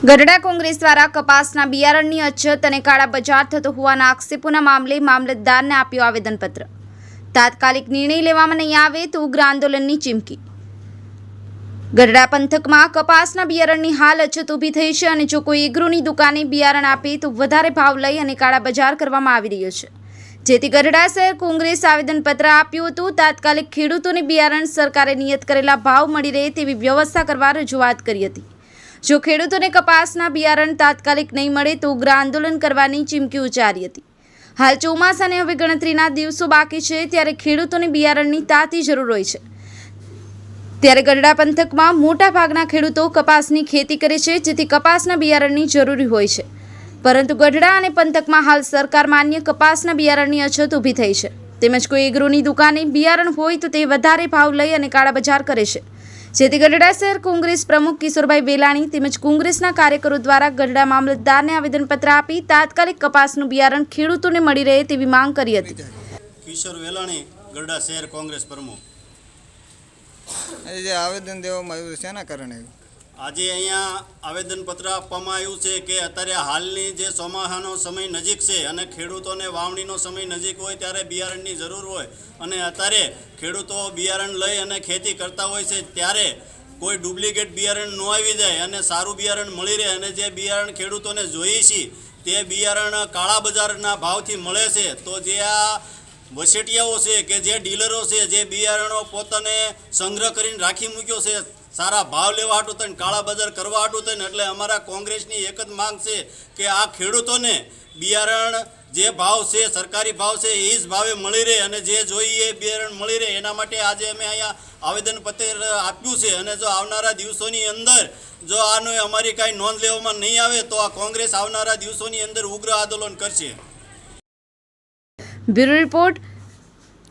ગઢડા કોંગ્રેસ દ્વારા કપાસના બિયારણની અછત અને કાળા બજાર થતો હોવાના આક્ષેપોના મામલે મામલતદારને આપ્યું આવેદનપત્ર. તાત્કાલિક નિર્ણય લેવામાં નહીં આવે તો ઉગ્ર આંદોલનની ચીમકી. ગઢડા પંથકમાં કપાસના બિયારણની હાલ અછત ઊભી થઈ છે અને જો કોઈ એગ્રોની દુકાને બિયારણ આપે તો વધારે ભાવ લઈ અને કાળા બજાર કરવામાં આવી રહ્યો છે. જેથી ગઢડા શહેર કોંગ્રેસ આવેદનપત્ર આપ્યું હતું. તાત્કાલિક ખેડૂતોને બિયારણ સરકારે નિયત કરેલા ભાવ મળી રહે તેવી વ્યવસ્થા કરવા રજૂઆત કરી હતી. જો ખેડૂતોને કપાસના બિયારણ તાત્કાલિક નહીં મળે તો ઉગ્ર આંદોલન કરવાની ચીમકી ઉચ્ચારી હતી. હાલ ચોમાસાને હવે ગણતરીના દિવસો બાકી છે ત્યારે ખેડૂતોને બિયારણની તાતી જરૂર હોય છે. ત્યારે ગઢડા પંથકમાં મોટા ભાગના ખેડૂતો કપાસની ખેતી કરે છે જેથી કપાસના બિયારણની જરૂરી હોય છે. પરંતુ ગઢડા અને પંથકમાં હાલ સરકાર માન્ય કપાસના બિયારણની અછત ઊભી થઈ છે. તેમજ કોઈ એગ્રોની દુકાને બિયારણ હોય તો તે વધારે ભાવ લઈ અને કાળા બજાર કરે છે. જેથી ગઢડા શહેર કોંગ્રેસ પ્રમુખ કિશોરભાઈ બેલાણી તેમજ કોંગ્રેસના કાર્યકરો દ્વારા ગઢડા મામલતદારને આવેદનપત્ર આપી તાત્કાલિક કપાસનું બિયારણ ખેડૂતોને મળી રહે તેવી માંગ કરી હતી. કિશોર વેલાણી ગઢડા શહેર કોંગ્રેસ પ્રમુખ. જે આવેદન દેવામાં આવ્યું છે એના કારણે આજે અહીંયા આવેદનપત્ર આપવામાં આવ્યું છે કે અત્યારે હાલની જે ચોમાસાનો સમય નજીક છે અને ખેડૂતોને વાવણીનો સમય નજીક હોય ત્યારે બિયારણની જરૂર હોય અને અત્યારે ખેડૂતો બિયારણ લઈ અને ખેતી કરતા હોય છે ત્યારે કોઈ ડુપ્લિકેટ બિયારણ ન આવી જાય અને સારું બિયારણ મળી રહે અને જે બિયારણ ખેડૂતોને જોઈએ છે તે બિયારણ કાળા બજારના ભાવથી મળે છે. તો જે આ વસેટિયાઓ છે કે જે ડીલરો છે, જે બિયારણો પોતાને સંગ્રહ કરીને રાખી મૂક્યો છે સારા ભાવ લેવા હાટું થઈને, કાળા બજાર કરવા હાટું થઈને, એટલે અમારા કોંગ્રેસની એક જ માંગ છે કે આ ખેડૂતોને બિયારણ જે ભાવ છે, સરકારી ભાવ છે, એ જ ભાવે મળી રહે અને જે જોઈએ બિયારણ મળી રહે, એના માટે આજે અમે અહીંયા આવેદનપત્ર આપ્યું છે. અને જો આવનારા દિવસોની અંદર જો આનો અમારી કાંઈ નોંધ લેવામાં નહીં આવે, તો આ કોંગ્રેસ આવનારા દિવસોની અંદર ઉગ્ર આંદોલન કરશે. Bureau report,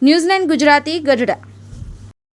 news nine Gujarati Gadhada.